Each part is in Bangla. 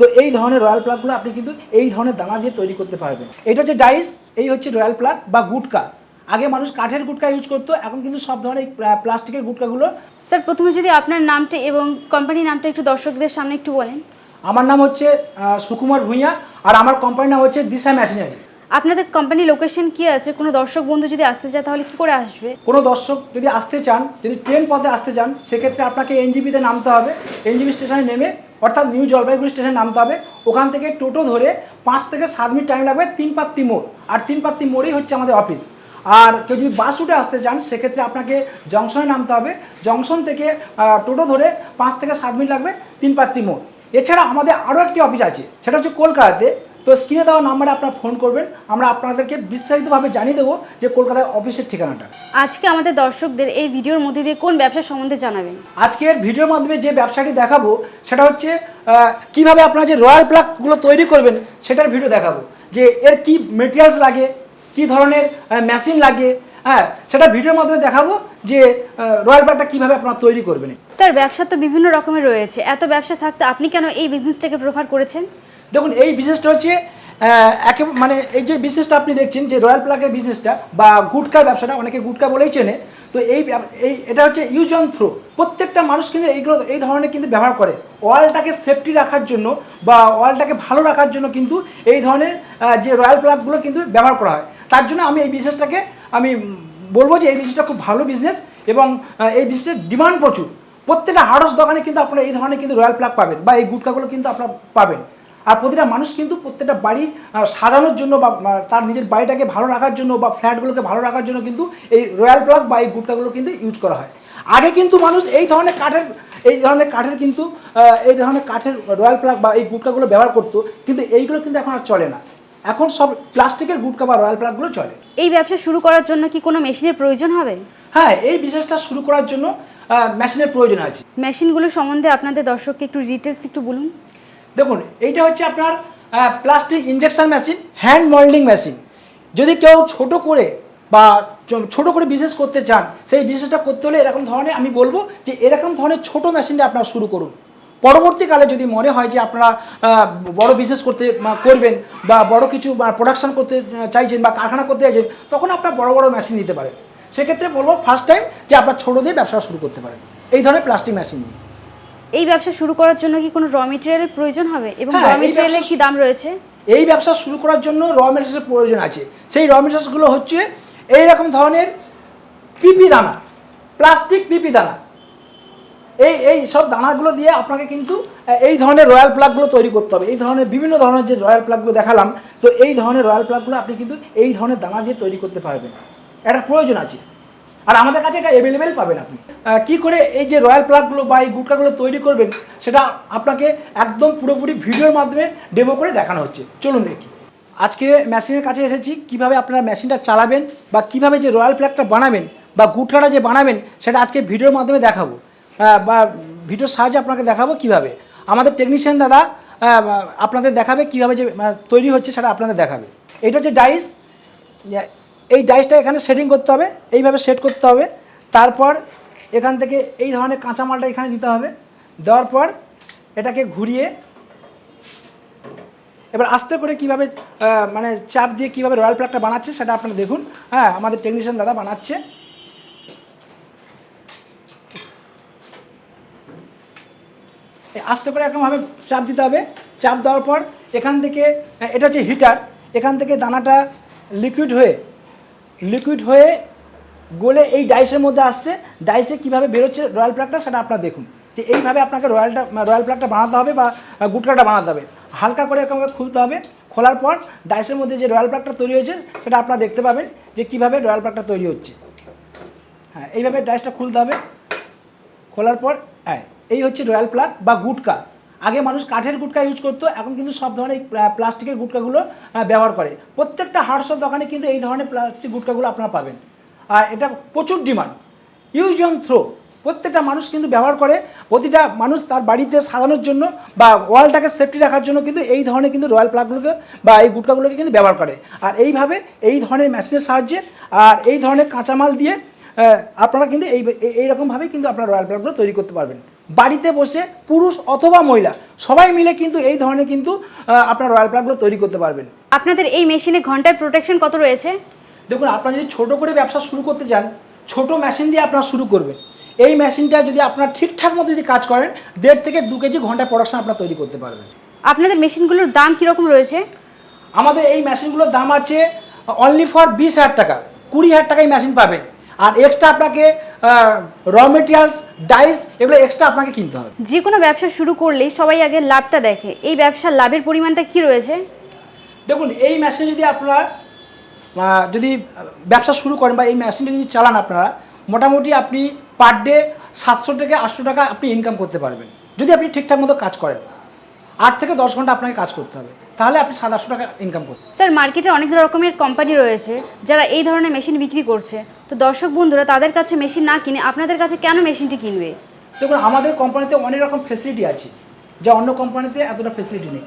তো এই ধরনের রয়্যাল প্লাগগুলো আপনি কিন্তু এই ধরনের দানা দিয়ে তৈরি করতে পারবেন। এটা হচ্ছে ডাইস এই হচ্ছে রয়্যাল প্লাগ বা গুটকা। আগে মানুষ কাঠের গুটকা ইউজ করতো এখন কিন্তু সব ধরনের প্লা- প্লাস্টিকের গুটকাগুলো স্যার প্রথমে যদি আপনার নামটা এবং কোম্পানির নামটা একটু দর্শকদের সামনে একটু বলেন। আমার নাম হচ্ছে সুকুমার ভূঁইয়া আর আমার কোম্পানির নাম হচ্ছে দিশা মেশিনারি আপনাদের কোম্পানি লোকেশন কি আছে? কোনো দর্শক বন্ধু যদি আসতে চায় তাহলে কি করে আসবে? কোনো দর্শক যদি আসতে চান যদি ট্রেন পথে আসতে চান সেক্ষেত্রে আপনাকে এনজিপিতে নামতে হবে। এনজিপি স্টেশনে নেমে অর্থাৎ নিউ জলপাইগুড়ি স্টেশনে নামতে হবে ওখান থেকে টোটো ধরে পাঁচ থেকে সাত মিনিট টাইম লাগবে তিন পাত্তি মোড়। আর তিন পাত্তি মোড়েই হচ্ছে আমাদের অফিস আর কেউ যদি বাস উঠে আসতে চান, সেক্ষেত্রে আপনাকে জংশনে নামতে হবে। জংশন থেকে টোটো ধরে পাঁচ থেকে সাত মিনিট লাগবে তিন পাত্তি মোড়। এছাড়া আমাদের আরও একটি অফিস আছে, সেটা হচ্ছে কলকাতাতে। তো স্ক্রিনে দেওয়া নাম্বারে আপনারা ফোন করবেন আমরা আপনাদেরকে বিস্তারিতভাবে জানিয়ে দেবো যে কলকাতায় অফিসের ঠিকানাটা। আজকে আমাদের দর্শকদের এই ভিডিওর মধ্যে দিয়ে কোন ব্যবসা সম্বন্ধে জানাবেন? আজকের ভিডিওর মাধ্যমে যে ব্যবসাটি দেখাবো সেটা হচ্ছে কীভাবে আপনারা যে রয়্যাল প্লাকগুলো তৈরি করবেন সেটার ভিডিও দেখাবো। যে এর কি মেটেরিয়ালস লাগে কি ধরনের মেশিন লাগে হ্যাঁ সেটা ভিডিওর মাধ্যমে দেখাবো যে রয়্যাল প্লাগটা কীভাবে আপনারা তৈরি করবেন। স্যার ব্যবসা তো বিভিন্ন রকমের রয়েছে। এত ব্যবসা থাকতে আপনি কেন এই বিজনেসটাকে প্রেফার করেছেন? দেখুন এই বিজনেসটা হচ্ছে একে মানে এই যে বিজনেসটা আপনি দেখছেন যে রয়্যাল প্লাগের বিজনেসটা বা গুটকার ব্যবসাটা অনেকে গুটকা বলেই চেনে তো এই এই এটা হচ্ছে ইউজ অন থ্রো প্রত্যেকটা মানুষ কিন্তু এইগুলো এই ধরনের কিন্তু ব্যবহার করে। ওয়ালটাকে সেফটি রাখার জন্য বা ওয়ালটাকে ভালো রাখার জন্য কিন্তু এই ধরনের যে রয়্যাল প্লাগগুলো কিন্তু ব্যবহার করা হয়। তার জন্য আমি এই বিজনেসটাকে আমি বলব যে এই বিজনেসটা খুব ভালো বিজনেস এবং এই বিজনেসের ডিমান্ড প্রচুর। প্রত্যেকটা হার্ডস দোকানে কিন্তু আপনারা এই ধরনের কিন্তু রয়্যাল প্লাগ পাবেন বা এই গুটকাগুলো কিন্তু আপনারা পাবেন। আর প্রতিটা মানুষ কিন্তু প্রত্যেকটা বাড়ি সাজানোর জন্য বা তার নিজের বাড়িটাকে ভালো রাখার জন্য বা ফ্ল্যাটগুলোকে ভালো রাখার জন্য কিন্তু এই রয়্যাল প্লাগ বা এই গুটকাগুলো কিন্তু ইউজ করা হয়। আগে কিন্তু মানুষ এই ধরনের কাঠের, এই ধরনের কাঠের কিন্তু এই ধরনের কাঠের রয়্যাল প্লাগ বা এই গুটকাগুলো ব্যবহার করতো, কিন্তু এইগুলো কিন্তু এখন আর চলে না। এখন সব প্লাস্টিকের গুটকা বা রয়্যাল প্লাগগুলো চলে। এই ব্যবসা শুরু করার জন্য কি কোনো মেশিনের প্রয়োজন হবে? হ্যাঁ এই বিজনেসটা শুরু করার জন্য মেশিনের প্রয়োজন আছে। মেশিনগুলো সম্বন্ধে আপনাদের দর্শককে একটু ডিটেলস একটু বলুন। দেখুন এইটা হচ্ছে আপনার plastic injection machine hand moulding machine যদি কেউ ছোট করে বা ছোট করে বিজনেস করতে চান সেই বিজনেসটা করতে হলে এরকম ধরনের আমি বলব যে এরকম ধরনের ছোট মেশিনটা আপনারা শুরু করুন। পরবর্তীকালে যদি মনে হয় যে আপনারা বড় বিজনেস করতে করবেন বা বড় কিছু প্রোডাকশন করতে চাইছেন বা কারখানা করতে চাইছেন তখন আপনার বড় বড় মেশিন নিতে পারেন। সেক্ষেত্রে বলব ফার্স্ট টাইম যে আপনার ছোটো দিয়ে ব্যবসা শুরু করতে পারেন। এই ধরনের প্লাস্টিক মেশিন নিয়ে। এই ব্যবসা শুরু করার জন্য কি কোনো র মেটেরিয়ালের প্রয়োজন হবে? এবং হ্যাঁ, র মেটেরিয়ালের কি দাম রয়েছে? এই ব্যবসা শুরু করার জন্য র মেটেরিয়ালসের প্রয়োজন আছে। সেই র মেটেরিয়ালসগুলো হচ্ছে এই রকম ধরনের পিপি দানা প্লাস্টিক পিপি দানা। এই এই সব দানাগুলো দিয়ে আপনাকে কিন্তু এই ধরনের রয়্যাল প্লাগগুলো তৈরি করতে হবে। এই ধরনের বিভিন্ন ধরনের যে রয়্যাল প্লাগগুলো দেখালাম, তো এই ধরনের রয়্যাল প্লাগগুলো আপনি কিন্তু এই ধরনের দানা দিয়ে তৈরি করতে পারবেন। একটা প্রয়োজন আছে। আর আমাদের কাছে এটা অ্যাভেলেবেল পাবেন আপনি। কি করে এই যে রয়্যাল প্লাগগুলো বা এই গুটকাগুলো তৈরি করবেন, সেটা আপনাকে একদম পুরোপুরি ভিডিওর মাধ্যমে ডেমো করে দেখানো হচ্ছে। চলুন দেখি। আজকে মেশিনের কাছে এসেছি, কীভাবে আপনারা মেশিনটা চালাবেন বা কীভাবে যে রয়্যাল প্লাগটা বানাবেন বা গুটকাটা যে বানাবেন, সেটা আজকে ভিডিওর মাধ্যমে দেখাবো। বা ভিডিওর সাহায্যে আপনাকে দেখাবো কীভাবে। আমাদের টেকনিশিয়ান দাদা আপনাদের দেখাবে কীভাবে যে তৈরি হচ্ছে সেটা আপনাদের দেখাবে। এটা হচ্ছে ডাইস এই ডাইসটা এখানে সেটিং করতে হবে, এইভাবে সেট করতে হবে। তারপর এখান থেকে এই ধরনের কাঁচামালটা এখানে দিতে হবে। দেওয়ার পর এটাকে ঘুরিয়ে এবার আস্তে করে কীভাবে মানে চাপ দিয়ে কীভাবে রয়্যাল প্লাগটা বানাচ্ছে সেটা আপনারা দেখুন। হ্যাঁ আমাদের টেকনিশিয়ান দাদা বানাচ্ছে। আস্তে করে এরকমভাবে চাপ দিতে হবে। চাপ দেওয়ার পর এখান থেকে এটা হচ্ছে হিটার এখান থেকে দানাটা লিকুইড হয়ে লিকুইড হয়ে গলে এই ডাইসের মধ্যে আসছে। ডাইসে কীভাবে বেরোচ্ছে রয়্যাল প্লাগটা সেটা আপনারা দেখুন। যে এইভাবে আপনাকে রয়্যালটা রয়্যাল প্লাগটা বানাতে হবে বা গুটকাটা বানাতে হবে। হালকা করে এরকমভাবে খুলতে হবে। খোলার পর ডাইসের মধ্যে যে রয়্যাল প্লাগটা তৈরি হয়েছে সেটা আপনারা দেখতে পাবেন যে কীভাবে রয়্যাল প্লাগটা তৈরি হচ্ছে। হ্যাঁ এইভাবে ডাইসটা খুলতে হবে। খোলার পর হ্যাঁ এই হচ্ছে রয়্যাল প্লাগ বা গুটকা। আগে মানুষ কাঠের গুটকা ইউজ করতো, এখন কিন্তু সব ধরনের প্লাস্টিকের গুটকাগুলো ব্যবহার করে। প্রত্যেকটা হার্ডসের দোকানে কিন্তু এই ধরনের প্লাস্টিক গুটকাগুলো আপনারা পাবেন। আর এটা প্রচুর ডিমান্ড ইউজ অন থ্রো প্রত্যেকটা মানুষ কিন্তু ব্যবহার করে, প্রতিটা মানুষ তার বাড়িতে সাজানোর জন্য বা ওয়ালটাকে সেফটি রাখার জন্য কিন্তু এই ধরনের কিন্তু রয়্যাল প্লাগগুলোকে বা এই গুটকাগুলোকে কিন্তু ব্যবহার করে। আর এইভাবে এই ধরনের মেশিনের সাহায্যে, আর এই ধরনের কাঁচামাল দিয়ে আপনারা কিন্তু এই এই- এইরকমভাবেই কিন্তু আপনারা রয়্যাল প্লাগগুলো তৈরি করতে পারবেন। বাড়িতে বসে পুরুষ অথবা মহিলা সবাই মিলে কিন্তু এই ধরনের কিন্তু আপনার রয়্যাল প্লাগগুলো তৈরি করতে পারবেন। আপনাদের এই মেশিনে ঘন্টায় প্রোটেকশন কত রয়েছে? দেখুন আপনারা যদি ছোট করে ব্যবসা শুরু করতে চান ছোট মেশিন দিয়ে আপনারা শুরু করবেন। এই মেশিনটা যদি আপনার ঠিকঠাক মতো যদি কাজ করেন দেড় থেকে দু কেজি ঘণ্টা প্রোডাকশন আপনারা তৈরি করতে পারবেন। আপনাদের মেশিনগুলোর দাম কীরকম রয়েছে? আমাদের এই মেশিনগুলোর দাম আছে অনলি ফর বিশ হাজার টাকা। কুড়ি হাজার টাকায় মেশিন পাবেন। আর এক্সট্রা আপনাকে র মেটেরিয়ালস ডাইস এগুলো এক্সট্রা আপনাকে কিনতে হবে। যে কোনো ব্যবসা শুরু করলেই সবাই আগে লাভটা দেখে। এই ব্যবসার লাভের পরিমাণটা কি রয়েছে? দেখুন এই মেশিন যদি আপনারা যদি ব্যবসা শুরু করেন বা এই মেশিনটা যদি চালান আপনারা মোটামুটি আপনি পার ডে সাতশো থেকে আটশো টাকা আপনি ইনকাম করতে পারবেন। যদি আপনি ঠিকঠাক মতো কাজ করেন আট থেকে দশ ঘণ্টা আপনাকে কাজ করতে হবে। তাহলে আপনি সাত আটশো টাকা ইনকাম করতে স্যার মার্কেটে অনেক রকমের কোম্পানি রয়েছে যারা এই ধরনের মেশিন বিক্রি করছে। তো দর্শক বন্ধুরা তাদের কাছে মেশিন না কিনে আপনাদের কাছে কেন মেশিনটি কিনবে? দেখুন আমাদের কোম্পানিতে অনেক রকম ফেসিলিটি আছে যা অন্য কোম্পানিতে এতটা ফেসিলিটি নেই।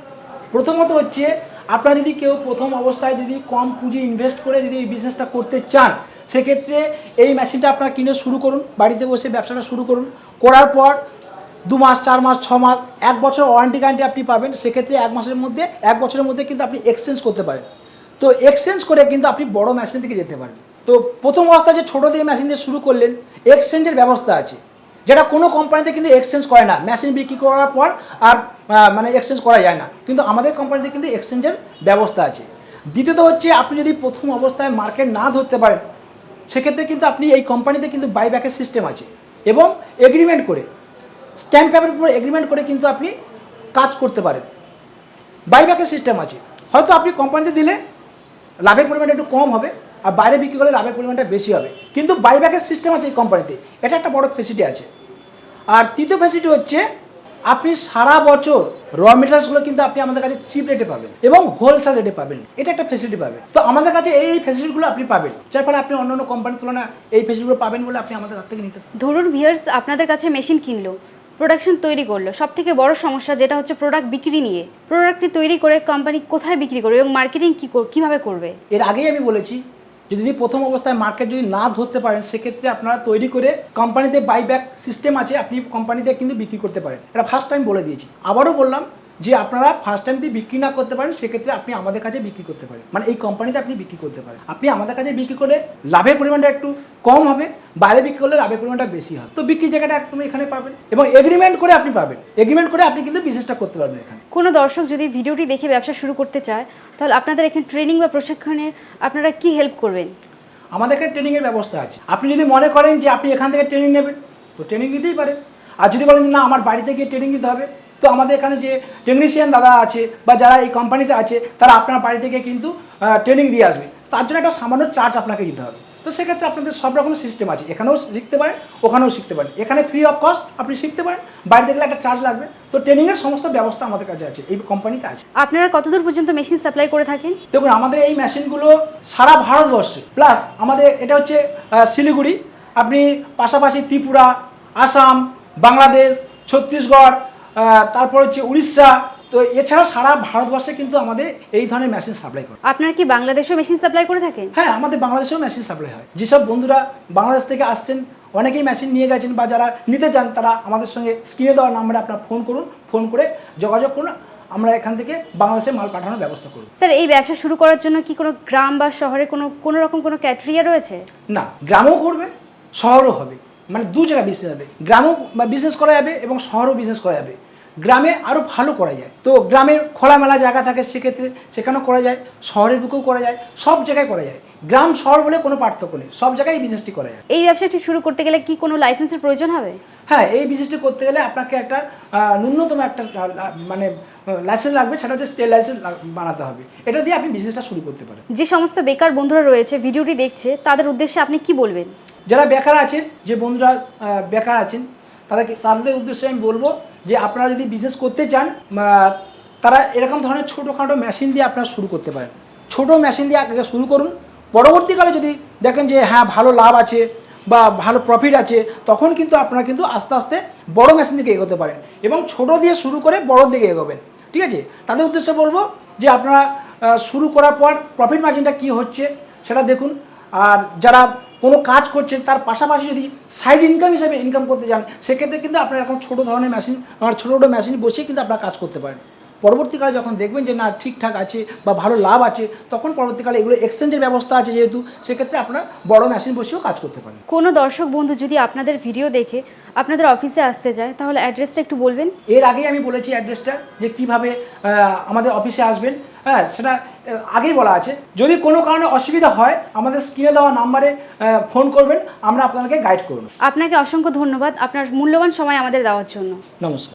প্রথমত হচ্ছে আপনারা যদি কেউ প্রথম অবস্থায় যদি কম পুঁজি ইনভেস্ট করে যদি এই বিজনেসটা করতে চান সেক্ষেত্রে এই মেশিনটা আপনারা কিনে শুরু করুন বাড়িতে বসে ব্যবসাটা শুরু করুন। করার পর দু মাস, চার মাস, ছ মাস, এক বছর ওয়ারেন্টি গ্যারান্টি আপনি পাবেন। সেক্ষেত্রে এক মাসের মধ্যে, এক বছরের মধ্যে কিন্তু আপনি এক্সচেঞ্জ করতে পারেন। তো এক্সচেঞ্জ করে কিন্তু আপনি বড় মেশিন থেকে যেতে পারেন। তো প্রথম অবস্থায় যে ছোটো দিয়ে মেশিন দিয়ে শুরু করলেন এক্সচেঞ্জের ব্যবস্থা আছে। যেটা কোনো কোম্পানিতে কিন্তু এক্সচেঞ্জ করে না। মেশিন বিক্রি করার পর আর মানে এক্সচেঞ্জ করা যায় না। কিন্তু আমাদের কোম্পানিতে কিন্তু এক্সচেঞ্জের ব্যবস্থা আছে। দ্বিতীয়ত হচ্ছে, আপনি যদি প্রথম অবস্থায় মার্কেট না ধরতে পারেন, সেক্ষেত্রে কিন্তু আপনি এই কোম্পানিতে কিন্তু বাইব্যাকের সিস্টেম আছে। এবং এগ্রিমেন্ট করে স্ট্যাম্প পেপারের উপর এগ্রিমেন্ট করে কিন্তু আপনি কাজ করতে পারেন। বাইব্যাকের সিস্টেম আছে। হয়তো আপনি কোম্পানিতে দিলে লাভের পরিমাণটা একটু কম হবে আর বাইরে বিক্রি করলে লাভের পরিমাণটা বেশি হবে। কিন্তু বাইব্যাকের সিস্টেম আছে এই কোম্পানিতে এটা একটা বড় ফেসিলিটি আছে। আর তৃতীয় ফেসিলিটি হচ্ছে আপনি সারা বছর র মেটেরিয়ালসগুলো কিন্তু আপনি আমাদের কাছে চিপ রেটে পাবেন এবং হোলসেল রেটে পাবেন। এটা একটা ফেসিলিটি পাবেন। তো আমাদের কাছে এই ফেসিলিটিগুলো আপনি পাবেন। যার ফলে আপনি অন্য অন্য কোম্পানির তুলনায় এই ফেসিলিটিগুলো পাবেন বলে আপনি আমাদের কাছ থেকে নিতে ধরুন ভিয়ার্স আপনাদের কাছে মেশিন কিনলো। প্রোডাকশন তৈরি করল। সব থেকে বড় সমস্যা যেটা হচ্ছে প্রোডাক্ট বিক্রি নিয়ে। প্রোডাক্টটি তৈরি করে কোম্পানি কোথায় বিক্রি করবে এবং মার্কেটিং কী কীভাবে করবে? এর আগেই আমি বলেছি যদি প্রথম অবস্থায় মার্কেট যদি না ধরতে পারেন, সেক্ষেত্রে আপনারা তৈরি করে কোম্পানিতে বাইব্যাক সিস্টেম আছে, আপনি কোম্পানিতে কিন্তু বিক্রি করতে পারেন। এটা ফার্স্ট টাইম বলে দিয়েছি। আবারও বললাম যে আপনারা ফার্স্ট টাইম যদি বিক্রি না করতে পারেন সেক্ষেত্রে আপনি আমাদের কাছে বিক্রি করতে পারেন। মানে এই কোম্পানিতে আপনি বিক্রি করতে পারেন। আপনি আমাদের কাছে বিক্রি করে লাভের পরিমাণটা একটু কম হবে বাইরে বিক্রি করলে লাভের পরিমাণটা বেশি হবে। তো বিক্রি জায়গাটা একদম এখানে পাবেন এবং এগ্রিমেন্ট করে আপনি পাবেন। এগ্রিমেন্ট করে আপনি কিন্তু বিজনেসটা করতে পারবেন এখানে। কোনো দর্শক যদি ভিডিওটি দেখে ব্যবসা শুরু করতে চায় তাহলে আপনাদের এখানে ট্রেনিং বা প্রশিক্ষণে আপনারা কি হেল্প করবেন? আমাদের এখানে ট্রেনিংয়ের ব্যবস্থা আছে। আপনি যদি মনে করেন যে আপনি এখান থেকে ট্রেনিং নেবেন তো ট্রেনিং নিতেই পারেন। আর যদি বলেন যে না আমার বাড়িতে গিয়ে ট্রেনিং নিতে হবে তো আমাদের এখানে যে টেকনিশিয়ান দাদা আছে বা যারা এই কোম্পানিতে আছে তারা আপনার বাড়ি থেকে কিন্তু ট্রেনিং দিয়ে আসবে। তার জন্য একটা সামান্য চার্জ আপনাকে দিতে হবে। তো সেক্ষেত্রে আপনাদের সব রকম সিস্টেম আছে। এখানেও শিখতে পারেন ওখানেও শিখতে পারেন। এখানে ফ্রি অফ কস্ট আপনি শিখতে পারেন। বাড়িতে গেলে একটা চার্জ লাগবে। তো ট্রেনিংয়ের সমস্ত ব্যবস্থা আমাদের কাছে আছে। এই কোম্পানিতে আছে। আপনারা কতদূর পর্যন্ত মেশিন সাপ্লাই করে থাকেন? দেখুন আমাদের এই মেশিনগুলো সারা ভারতবর্ষে। প্লাস আমাদের এটা হচ্ছে শিলিগুড়ি। আপনি পাশাপাশি ত্রিপুরা আসাম বাংলাদেশ ছত্তিশগড় তারপর হচ্ছে উড়িষ্যা। তো এছাড়া সারা ভারতবর্ষে কিন্তু আমাদের এই ধরনের মেশিন সাপ্লাই করে। আপনার কি বাংলাদেশেও মেশিন সাপ্লাই করে থাকেন? হ্যাঁ আমাদের বাংলাদেশেও মেশিন সাপ্লাই হয়। যেসব বন্ধুরা বাংলাদেশ থেকে আসছেন অনেকেই মেশিন নিয়ে গেছেন বা যারা নিতে চান তারা আমাদের সঙ্গে স্ক্রিনে দেওয়া নাম্বারে আপনার ফোন করুন ফোন করে যোগাযোগ করুন। আমরা এখান থেকে বাংলাদেশে মাল পাঠানোর ব্যবস্থা করব। স্যার এই ব্যবসা শুরু করার জন্য কি কোনো গ্রাম বা শহরে কোনো কোনো রকম কোনো ক্যাটেরিয়া রয়েছে? না গ্রামও করবে শহরও হবে। মানে দু জায়গায় বিজনেস হবে। গ্রামেও বিজনেস করা যাবে এবং শহরেও বিজনেস করা যাবে। গ্রামে আরও ভালো করা যায়। তো গ্রামের খোলামেলা জায়গা থাকে সেক্ষেত্রে সেখানেও করা যায় শহরের বুকেও করা যায় সব জায়গায় করা যায়। গ্রাম শহর বলে কোনো পার্থক্য নেই। সব জায়গায় এই বিজনেসটি করা যায়। এই ব্যবসাটি শুরু করতে গেলে কি কোনো লাইসেন্সের প্রয়োজন হবে? হ্যাঁ এই বিজনেসটি করতে গেলে আপনাকে একটা ন্যূনতম একটা মানে লাইসেন্স লাগবে। সেটা হচ্ছে স্টেট লাইসেন্স বানাতে হবে। এটা দিয়ে আপনি বিজনেসটা শুরু করতে পারেন। যে সমস্ত বেকার বন্ধুরা রয়েছে ভিডিওটি দেখছে তাদের উদ্দেশ্যে আপনি কি বলবেন? যারা বেকার আছেন, যে বন্ধুরা বেকার আছেন, তাদেরকে, তাদের উদ্দেশ্যে আমি বলব যে আপনারা যদি বিজনেস করতে চান তারা এরকম ধরনের ছোটোখাটো মেশিন দিয়ে আপনারা শুরু করতে পারেন। ছোট মেশিন দিয়ে আগে শুরু করুন। পরবর্তীকালে যদি দেখেন যে হ্যাঁ ভালো লাভ আছে বা ভালো প্রফিট আছে, তখন কিন্তু আপনারা কিন্তু আস্তে আস্তে বড় মেশিন দিকে এগোতে পারেন এবং ছোট দিয়ে শুরু করে বড় দিকে এগোবেন। ঠিক আছে? তাদের উদ্দেশ্যে বলব যে আপনারা শুরু করার পর প্রফিট মার্জিনটা কী হচ্ছে সেটা দেখুন। আর যারা কোনো কাজ করছেন তার পাশাপাশি যদি সাইড ইনকাম হিসেবে ইনকাম করতে যান সেক্ষেত্রে কিন্তু আপনার এখন ছোটো ধরনের মেশিন আমার ছোটো ছোটো মেশিন বসিয়ে কিন্তু আপনার কাজ করতে পারেন। পরবর্তীকালে যখন দেখবেন যে না ঠিকঠাক আছে বা ভালো লাভ আছে তখন পরবর্তীকালে এগুলো এক্সচেঞ্জের ব্যবস্থা আছে যেহেতু সেক্ষেত্রে আপনারা বড় মেশিন বসেও কাজ করতে পারেন। কোনো দর্শক বন্ধু যদি আপনাদের ভিডিও দেখে আপনাদের অফিসে আসতে যায় তাহলে অ্যাড্রেসটা একটু বলবেন? এর আগেই আমি বলেছি অ্যাড্রেসটা যে কীভাবে আমাদের অফিসে আসবেন। হ্যাঁ সেটা আগেই বলা আছে। যদি কোনো কারণে অসুবিধা হয় আমাদের স্ক্রিনে দেওয়া নাম্বারে ফোন করবেন আমরা আপনাদেরকে গাইড করব। আপনাকে অসংখ্য ধন্যবাদ। আপনার মূল্যবান সময় আমাদের দেওয়ার জন্য। নমস্কার।